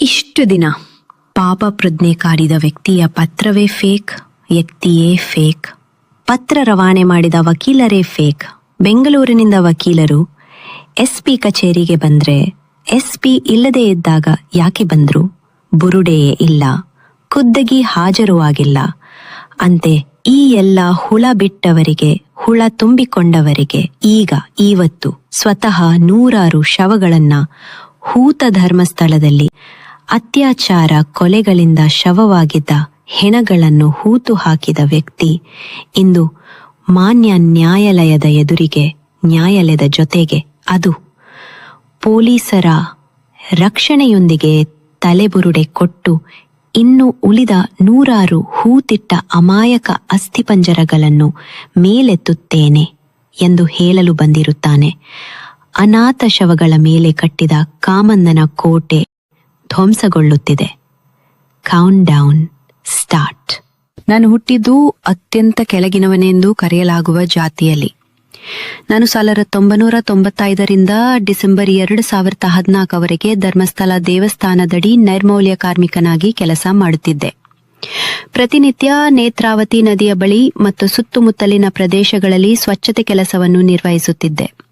ಇಷ್ಟು ದಿನ ಪಾಪ ಪ್ರಜ್ಞೆ ಕಾಡಿದ ವ್ಯಕ್ತಿಯ ಪತ್ರವೇ ಫೇಕ್ ವ್ಯಕ್ತಿಯೇ ಫೇಕ್. ಪತ್ರ ರವಾನೆ ಮಾಡಿದ ವಕೀಲರೇ ಫೇಕ್. ಬೆಂಗಳೂರಿನಿಂದ ವಕೀಲರು ಎಸ್ಪಿ ಕಚೇರಿಗೆ ಬಂದ್ರೆ ಎಸ್ಪಿ ಇಲ್ಲದೇ ಇದ್ದಾಗ ಯಾಕೆ ಬಂದ್ರು? ಬುರುಡೆಯೇ ಇಲ್ಲ, ಖುದ್ದಗಿ ಹಾಜರು ಆಗಿಲ್ಲ. ಅಂತೆ ಈ ಎಲ್ಲ ಹುಳ ಬಿಟ್ಟವರಿಗೆ, ಹುಳ ತುಂಬಿಕೊಂಡವರಿಗೆ ಈಗ ಇವತ್ತು ಸ್ವತಃ ನೂರಾರು ಶವಗಳನ್ನ ಹೂತ ಧರ್ಮಸ್ಥಳದಲ್ಲಿ ಅತ್ಯಾಚಾರ ಕೊಲೆಗಳಿಂದ ಶವವಾಗಿದ್ದ ಹೆಣಗಳನ್ನು ಹೂತು ಹಾಕಿದ ವ್ಯಕ್ತಿ ಇಂದು ಮಾನ್ಯ ನ್ಯಾಯಾಲಯದ ಎದುರಿಗೆ ನ್ಯಾಯಾಲಯದ ಜೊತೆಗೆ ಅದು ಪೊಲೀಸರ ರಕ್ಷಣೆಯೊಂದಿಗೆ ತಲೆಬುರುಡೆ ಕೊಟ್ಟು ಇನ್ನು ಉಳಿದ ನೂರಾರು ಹೂತಿಟ್ಟ ಅಮಾಯಕ ಅಸ್ಥಿಪಂಜರಗಳನ್ನು ಮೇಲೆತ್ತುತ್ತೇನೆ ಎಂದು ಹೇಳಲು ಬಂದಿರುತ್ತಾನೆ. ಅನಾಥ ಶವಗಳ ಮೇಲೆ ಕಟ್ಟಿದ ಕಾಮಂದನ ಕೋಟೆ ಧ್ವಂಸಗೊಳ್ಳುತ್ತಿದೆ. ಕೌಂಟ್ ಡೌನ್ ಸ್ಟಾರ್ಟ್ ನಾನು ಹುಟ್ಟಿದ್ದು ಅತ್ಯಂತ ಕೆಳಗಿನವನೆಂದು ಕರೆಯಲಾಗುವ ಜಾತಿಯಲ್ಲಿ. ನಾನು ಸಾವಿರದ ತೊಂಬನೂರ ತೊಂಬತ್ತೈದರಿಂದ ಡಿಸೆಂಬರ್ ಎರಡು ಸಾವಿರದ ಹದಿನಾಲ್ಕವರೆಗೆ ಧರ್ಮಸ್ಥಳ ದೇವಸ್ಥಾನದಡಿ ನೈರ್ಮೌಲ್ಯ ಕಾರ್ಮಿಕನಾಗಿ ಕೆಲಸ ಮಾಡುತ್ತಿದ್ದೆ. ಪ್ರತಿನಿತ್ಯ ನೇತ್ರಾವತಿ ನದಿಯ ಬಳಿ ಮತ್ತು ಸುತ್ತಮುತ್ತಲಿನ ಪ್ರದೇಶಗಳಲ್ಲಿ ಸ್ವಚ್ಛತೆ ಕೆಲಸವನ್ನು ನಿರ್ವಹಿಸುತ್ತಿದ್ದೆ.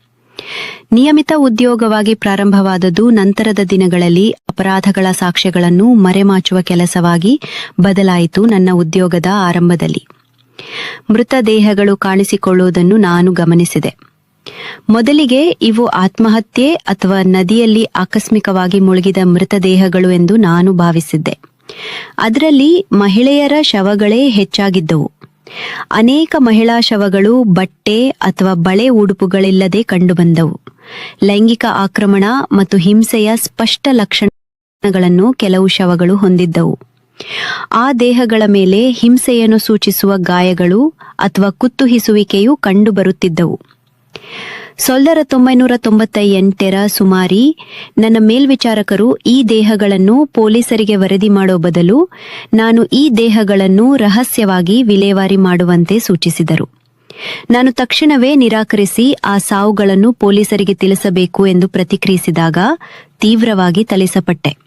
ನಿಯಮಿತ ಉದ್ಯೋಗವಾಗಿ ಪ್ರಾರಂಭವಾದದ್ದು ನಂತರದ ದಿನಗಳಲ್ಲಿ ಅಪರಾಧಗಳ ಸಾಕ್ಷ್ಯಗಳನ್ನು ಮರೆಮಾಚುವ ಕೆಲಸವಾಗಿ ಬದಲಾಯಿತು ನನ್ನ ಉದ್ಯೋಗದ ಆರಂಭದಲ್ಲಿ. ಮೃತದೇಹಗಳು ಕಾಣಿಸಿಕೊಳ್ಳುವುದನ್ನು ನಾನು ಗಮನಿಸಿದೆ. ಮೊದಲಿಗೆ ಇವು ಆತ್ಮಹತ್ಯೆ ಅಥವಾ ನದಿಯಲ್ಲಿ ಆಕಸ್ಮಿಕವಾಗಿ ಮುಳುಗಿದ ಮೃತದೇಹಗಳು ಎಂದು ನಾನು ಭಾವಿಸಿದ್ದೆ. ಅದರಲ್ಲಿ ಮಹಿಳೆಯರ ಶವಗಳೇ ಹೆಚ್ಚಾಗಿದ್ದವು. ಅನೇಕ ಮಹಿಳಾ ಶವಗಳು ಬಟ್ಟೆ ಅಥವಾ ಬಳೆ ಉಡುಪುಗಳಿಲ್ಲದೆ ಕಂಡುಬಂದವು. ಲೈಂಗಿಕ ಆಕ್ರಮಣ ಮತ್ತು ಹಿಂಸೆಯ ಸ್ಪಷ್ಟ ಲಕ್ಷಣಗಳನ್ನು ಕೆಲವು ಶವಗಳು ಹೊಂದಿದ್ದವು. ಆ ದೇಹಗಳ ಮೇಲೆ ಹಿಂಸೆಯನ್ನು ಸೂಚಿಸುವ ಗಾಯಗಳು ಅಥವಾ ಕುತ್ತುಹಿಸುವಿಕೆಯು ಕಂಡುಬರುತ್ತಿದ್ದವು. ಸೊಲ್ಲರ ತೊಂಬೈನೂರ ತೊಂಬತ್ತ ಎಂಟರ ಸುಮಾರಿ ನನ್ನ ಮೇಲ್ವಿಚಾರಕರು ಈ ದೇಹಗಳನ್ನು ಪೊಲೀಸರಿಗೆ ವರದಿ ಮಾಡೋ ಬದಲು ನಾನು ಈ ದೇಹಗಳನ್ನು ರಹಸ್ಯವಾಗಿ ವಿಲೇವಾರಿ ಮಾಡುವಂತೆ ಸೂಚಿಸಿದರು. ನಾನು ತಕ್ಷಣವೇ ನಿರಾಕರಿಸಿ ಆ ಸಾವುಗಳನ್ನು ಪೊಲೀಸರಿಗೆ ತಿಳಿಸಬೇಕು ಎಂದು ಪ್ರತಿಕ್ರಿಯಿಸಿದಾಗ ತೀವ್ರವಾಗಿ ತಲೆಸಪಟ್ಟೆ.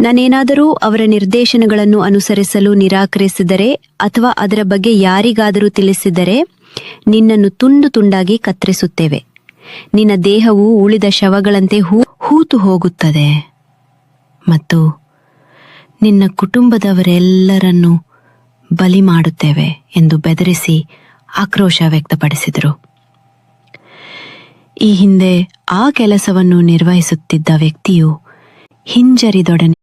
ನಾನೇನಾದರೂ ಅವರ ನಿರ್ದೇಶನಗಳನ್ನು ಅನುಸರಿಸಲು ನಿರಾಕರಿಸಿದರೆ ಅಥವಾ ಅದರ ಬಗ್ಗೆ ಯಾರಿಗಾದರೂ ತಿಳಿಸಿದರೆ ನಿನ್ನನ್ನು ತುಂಡು ತುಂಡಾಗಿ ಕತ್ತರಿಸುತ್ತೇವೆ. ನಿನ್ನ ದೇಹವು ಉಳಿದ ಶವಗಳಂತೆ ಹೂ, ಹೂತು ಹೋಗುತ್ತದೆ. ಮತ್ತು ನಿನ್ನ ಕುಟುಂಬದವರೆಲ್ಲರನ್ನು ಬಲಿ ಮಾಡುತ್ತೇವೆ ಎಂದು ಬೆದರಿಸಿ ಆಕ್ರೋಶ ವ್ಯಕ್ತಪಡಿಸಿದರು. ಈ ಹಿಂದೆ ಆ ಕೆಲಸವನ್ನು ನಿರ್ವಹಿಸುತ್ತಿದ್ದ ವ್ಯಕ್ತಿಯು ಹಿಂಜರಿದೊಡನೆ